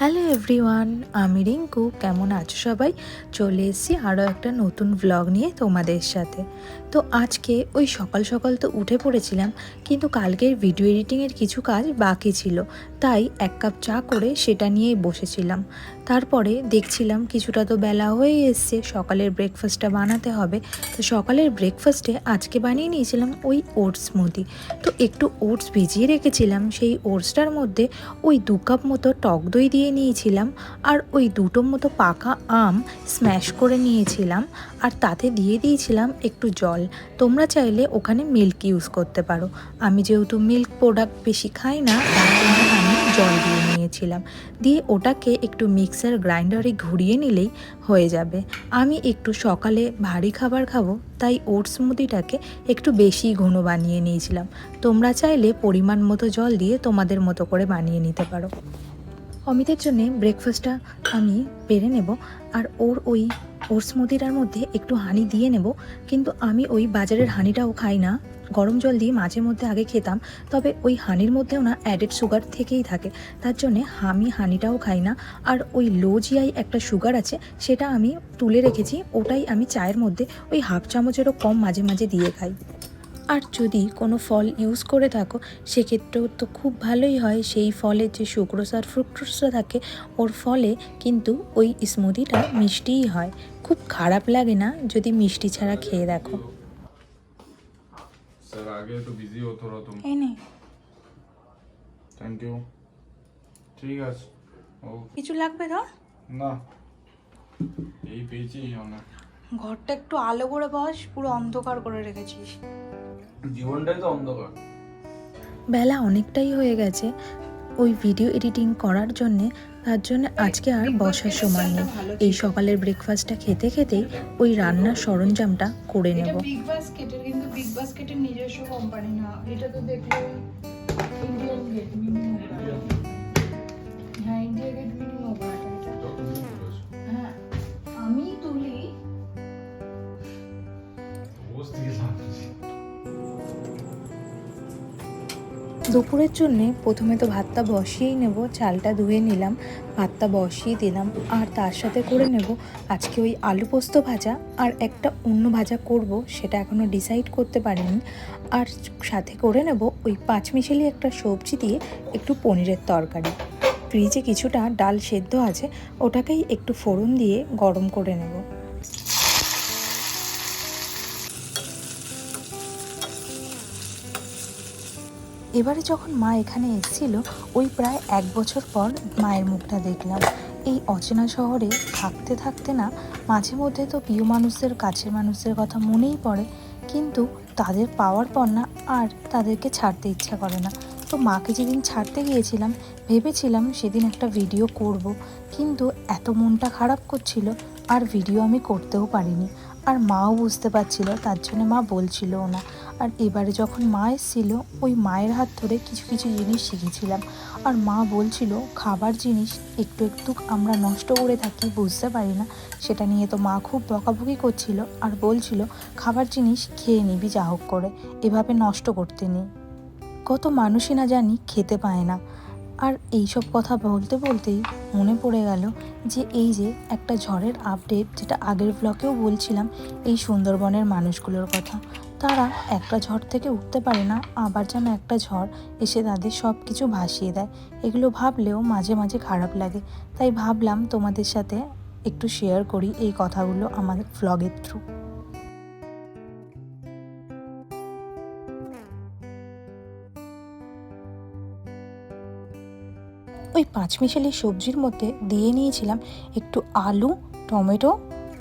Hello everyone আমি রিঙ্কু। কেমন আছো সবাই? চলে এসেছি আরও একটা নতুন ব্লগ নিয়ে তোমাদের সাথে। তো আজকে ওই সকাল সকাল তো উঠে পড়েছিলাম, কিন্তু কালকের ভিডিও এডিটিংয়ের কিছু কাজ বাকি ছিল, তাই এক কাপ চা করে সেটা নিয়েই বসেছিলাম। তারপরে দেখছিলাম কিছুটা তো বেলা হয়ে এসছে, সকালের ব্রেকফাস্টটা বানাতে হবে। তো সকালের ব্রেকফাস্টে আজকে বানিয়ে নিয়েছিলাম ওই ওটস স্মুদি তো একটু ওটস ভিজিয়ে রেখেছিলাম, সেই ওটসটার মধ্যে ওই দু কাপ মতো টক দই দিয়ে নিয়েছিলাম, আর ওই দুটো মতো পাকা আম স্ম্যাশ করে নিয়েছিলাম, আর তাতে দিয়ে দিয়েছিলাম একটু জল। তোমরা চাইলে ওখানে মিল্ক ইউজ করতে পারো। আমি যেহেতু মিল্ক প্রোডাক্ট বেশি খাই না, তার জন্য আমি জল দিয়ে নিয়েছিলাম। দিয়ে ওটাকে একটু মিক্সার গ্রাইন্ডারে ঘুরিয়ে নিলেই হয়ে যাবে। আমি একটু সকালে ভারী খাবার খাব, তাই ওটস স্মুদিটাকে একটু বেশি ঘন বানিয়ে নিয়েছিলাম। তোমরা চাইলে পরিমাণ মতো জল দিয়ে তোমাদের মতো করে বানিয়ে নিতে পারো। অমিতের জন্যে ব্রেকফাস্টটা আমি পেরে নেব। আর ওর ওই ওর মুদিরার মধ্যে একটু হানি দিয়ে নেব, কিন্তু আমি ওই বাজারের হানিটাও খাই না। গরম জল দিয়ে মাঝে মধ্যে আগে খেতাম, তবে ওই হানির মধ্যেও না অ্যাডেড সুগার থেকেই থাকে। তার জন্যে আমি হানিটাও খাই না, আর ওই লো জিআই একটা সুগার আছে, সেটা আমি তুলে রেখেছি, ওটাই আমি চায়ের মধ্যে ওই হাফ চামচেরও কম মাঝে মাঝে দিয়ে খাই। আর যদি কোনো ফল ইউজ করে থাকো সেক্ষেত্রেও তো খুব ভালোই হয় সেই ফলের যে সুক্রোস আর ফ্রুক্টোসটা থাকে ওর ফলে কিন্তু ওই স্মুদিটা মিষ্টিই হয় খুব খারাপ লাগে না যদি মিষ্টি ছাড়া খেয়ে দেখো सर आगे तो बिजी हो थोड़ा तुम এই নে থ্যাংক ইউ ঠিক আছে ও কিছু লাগবে ধর না এই পেয়েছি অনেক ঘরটা একটু আলো করে বস পুরো অন্ধকার করে রেখেছিস জীবনটাই তো অন্ধকার। বেলা অনেকটাই হয়ে গেছে। ওই ভিডিও এডিটিং করার জন্যে তার জন্য আজকে আর বসার সময় নেই। এই সকালের ব্রেকফাস্টটা খেতে খেতেই ওই রান্নার সরঞ্জামটা করে এটা নেব। বিগ বাস্কেটের কিন্তু বিগ বাস্কেটের নিজস্ব কোম্পানি না। এটা তো দেখলে ইন্ডিয়ান গেট হ্যাঁ ইন্ডিয়া গেট মিনি মোবাইল দুপুরের জন্যে প্রথমে তো ভাতটা বসিয়েই নেব, চালটা ধুয়ে নিলাম, ভাতটা বসিয়ে দিলাম, আর তার সাথে করে নেব আজকে ওই আলু পোস্ত ভাজা আর একটা অন্য ভাজা করব, সেটা এখনও ডিসাইড করতে পারিনি। আর সাথে করে নেব ওই পাঁচমিশালি একটা সবজি দিয়ে একটু পনিরের তরকারি। ফ্রিজে কিছুটা ডাল সেদ্ধ আছে, ওটাকেই একটু ফোড়ন দিয়ে গরম করে নেব। এবারে যখন মা এখানে এসেছিল, ওই প্রায় এক বছর পর মায়ের মুখটা দেখলাম। এই অচেনা শহরে থাকতে থাকতে না, মাঝে মধ্যে তো প্রিয় মানুষদের, কাছের মানুষদের কথা মনেই পড়ে। কিন্তু তাদের পাওয়ার পর না, আর তাদেরকে ছাড়তে ইচ্ছা করে না। তো মাকে যেদিন ছাড়তে গিয়েছিলাম, ভেবেছিলাম সেদিন একটা ভিডিও করব। কিন্তু এত মনটা খারাপ করছিল, আর ভিডিও আমি করতেও পারিনি। আর মাও বুঝতে পারছিল, তার জন্য মা বলছিলও না। আর এবারে যখন মা এসেছিল, ওই মায়ের হাত ধরে কিছু কিছু জিনিস শিখেছিলাম। আর মা বলছিল, খাবার জিনিস একটু একটু আমরা নষ্ট করে থাকি, বুঝতে পারি না। সেটা নিয়ে তো মা খুব বকাবকি করছিল আর বলছিল, খাবার জিনিস খেয়ে নিবি যা হোক করে। এভাবে নষ্ট করতে নেই। কত মানুষই না জানি খেতে পায় না। আর এইসব কথা বলতে বলতেই মনে পড়ে গেল যে এই যে একটা ঝড়ের আপডেট যেটা আগের ব্লকেও বলছিলাম, এই সুন্দরবনের মানুষগুলোর কথা। তারা একটা ঝড় থেকে উঠতে পারে না, আবার যেন একটা ঝড় এসে তাদের সব কিছু ভাসিয়ে দেয়। এগুলো ভাবলেও মাঝে মাঝে খারাপ লাগে। তাই ভাবলাম তোমাদের সাথে একটু শেয়ার করি এই কথাগুলো আমার ভ্লগের থ্রু ওই পাঁচমিশালি সবজির মধ্যে দিয়ে নিয়েছিলাম একটু আলু, টমেটো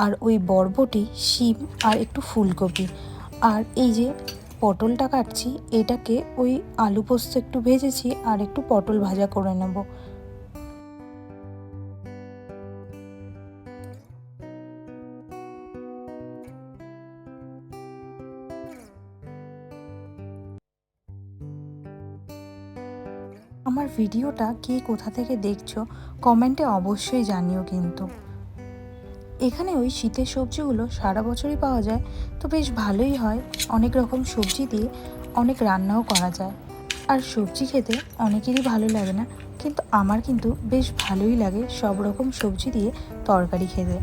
আর ওই বরবটি, শিম আর একটু ফুলকপি। আর এই যে পটলটা কাটছি, এটাকে ওই আলু পোস্ত একটু ভেজেছি আর একটু পটল ভাজা করে নেব। আমার ভিডিওটা কে কোথা থেকে দেখছ, কমেন্টে অবশ্যই জানিও কিন্তু। এখানে ওই শীতের সবজিগুলো সারা বছরই পাওয়া যায়, তো বেশ ভালোই হয়। অনেক রকম সবজি দিয়ে অনেক রান্নাও করা যায়। আর সবজি খেতে অনেকেরই ভালো লাগে না, কিন্তু আমার কিন্তু বেশ ভালোই লাগে সব রকম সবজি দিয়ে তরকারি খেতে।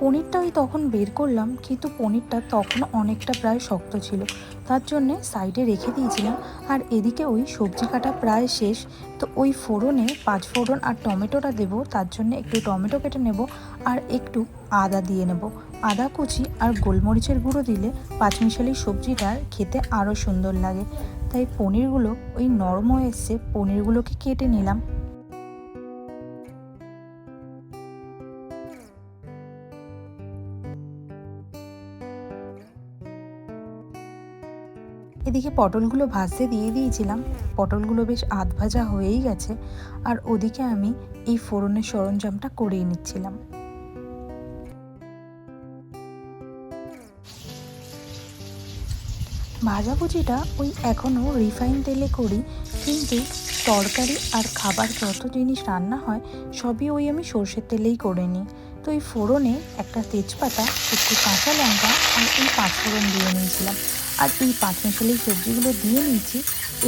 পনিরটা ওই তখন বের করলাম, কিন্তু পনিরটা তখন অনেকটা প্রায় শক্ত ছিল। তার জন্যে সাইডে রেখে দিয়েছিলাম। আর এদিকে ওই সবজি কাটা প্রায় শেষ। তো ওই ফোড়নে পাঁচ ফোড়ন আর টমেটোটা দেব, তার জন্য একটু টমেটো কেটে নেব আর একটু আদা দিয়ে নেব। আদা কুচি আর গোলমরিচের গুঁড়ো দিলে পাঁচমিশালি সবজিটার খেতে আরও সুন্দর লাগে। তাই পনিরগুলো ওই নরম হয়ে এসছে, পনিরগুলোকে কেটে নিলাম। এদিকে পটলগুলো ভাজতে দিয়ে দিয়েছিলাম। পটলগুলো বেশ আধ ভাজা হয়েই গেছে। আর ওদিকে আমি এই ফোড়নের সরঞ্জামটা করিয়ে নিচ্ছিলাম। ভাজাভুজিটা ওই এখনও রিফাইন তেলে করি, কিন্তু তরকারি আর খাবার যত জিনিস রান্না হয়, সবই ওই আমি সর্ষের তেলেই করে নিই। তো এই ফোড়নে একটা তেজপাতা, একটু কাঁচা লঙ্কা আর এই পাঁচ ফোড়ন দিয়ে নিয়েছিলাম। আর এই পাঁচ মশালি সবজিগুলো দিয়ে নিয়েছি।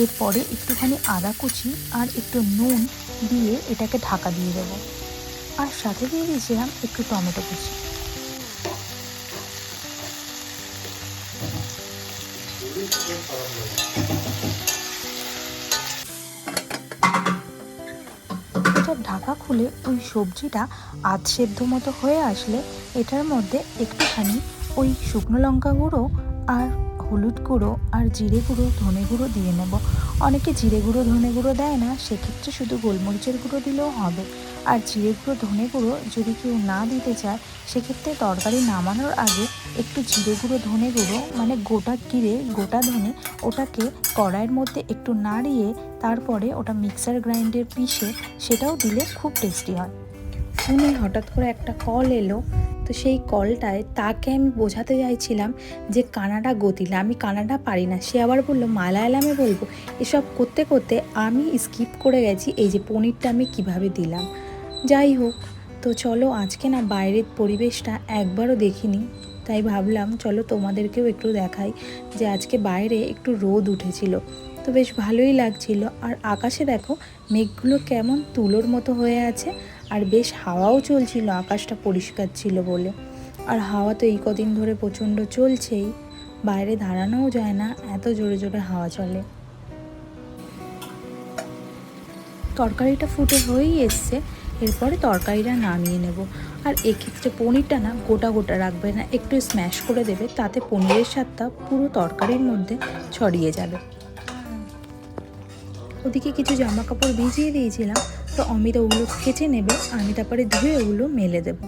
এরপরে একটুখানি আদা কুচি আর একটু নুন দিয়ে এটাকে ঢাকা দিয়ে দেবো। আর সাথে দিয়ে দিয়েছিলাম একটু টমেটো কুচি। এটা ঢাকা খুলে ওই সবজিটা আধ সেদ্ধ মতো হয়ে আসলে এটার মধ্যে একটুখানি ওই শুকনো লঙ্কা গুঁড়ো আর হলুদ গুঁড়ো আর জিরে গুঁড়ো, ধনে গুঁড়ো দিয়ে নেব। অনেকে জিরে গুঁড়ো, ধনে গুঁড়ো দেয় না, সেক্ষেত্রে শুধু গোলমরিচের গুঁড়ো দিলেও হবে। আর জিরে গুঁড়ো, ধনে গুঁড়ো যদি কেউ না দিতে চায়, সেক্ষেত্রে তরকারি নামানোর আগে একটু জিরে গুঁড়ো, ধনে গুঁড়ো মানে গোটা জিরে, গোটা ধনে, ওটাকে কড়াইয়ের মধ্যে একটু নাড়িয়ে তারপরে ওটা মিক্সার গ্রাইন্ডের পিষে সেটাও দিলে খুব টেস্টি হয়। শুনে হঠাৎ করে একটা কল এলো তো সেই কলটায় তাকে আমি বোঝাতে চাইছিলাম যে কানাডা গতিলে আমি কানাডা পারি না। সে আবার বলল, মালায়ালামে বলব, এসব করতে করতে আমি স্কিপ করে গেছি, এই যে পনিরটা আমি কীভাবে দিলাম? যাই হোক, তো চলো আজকে না বাইরের পরিবেশটা একবারও দেখিনি, তাই ভাবলাম চলো তোমাদেরকেও একটু দেখাই যে আজকে বাইরে একটু রোদ উঠেছিল। তো বেশ ভালোই লাগছিল। আর আকাশে দেখো, মেঘগুলো কেমন তুলোর মতো হয়ে আছে। আর বেশ হাওয়াও চলছিল, আকাশটা পরিষ্কার ছিল বলে। আর হাওয়া তো এই কদিন ধরে প্রচণ্ড চলছেই, বাইরে দাঁড়ানোও যায় না, এত জোরে জোরে হাওয়া চলে। তরকারিটা ফুটে হয়েই এসছে, এরপরে তরকারিটা নামিয়ে নেব। আর এক্ষেত্রে পনিরটা না গোটা গোটা রাখবে না, একটু স্ম্যাশ করে দেবে, তাতে পনিরের স্বাদটা পুরো তরকারির মধ্যে ছড়িয়ে যাবে। ওদিকে কিছু জামা কাপড় ভিজিয়ে দিয়েছিলাম তো অমিত ওগুলো কেচে নেবে, আমি তারপরে ধুয়ে ওগুলো মেলে দেব।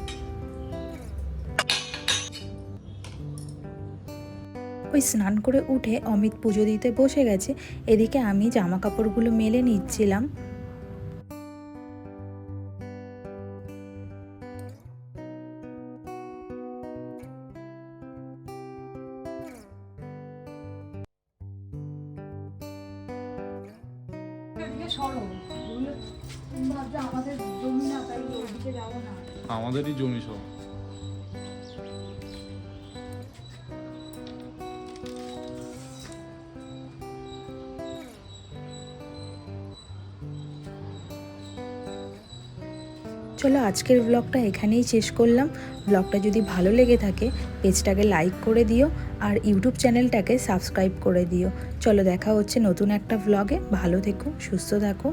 ওই স্নান করে উঠে অমিত পুজো দিতে বসে গেছে, এদিকে আমি জামা কাপড়গুলো মেলে নিচ্ছিলাম। এদিকে সরো। ওগুলো তুমি ভাবছ আমাদের জমি না তাই ওইদিকে যাব না। আমাদেরই জমি সব। চলো আজকের ব্লগটা এখানেই শেষ করলাম। ব্লগটা যদি ভালো লেগে থাকে পেজটাকে লাইক করে দিও। আর ইউটিউব চ্যানেলটাকে সাবস্ক্রাইব করে দিও। চলো দেখা হচ্ছে নতুন একটা ভ্লগে ভালো থেকো, সুস্থ থাকো।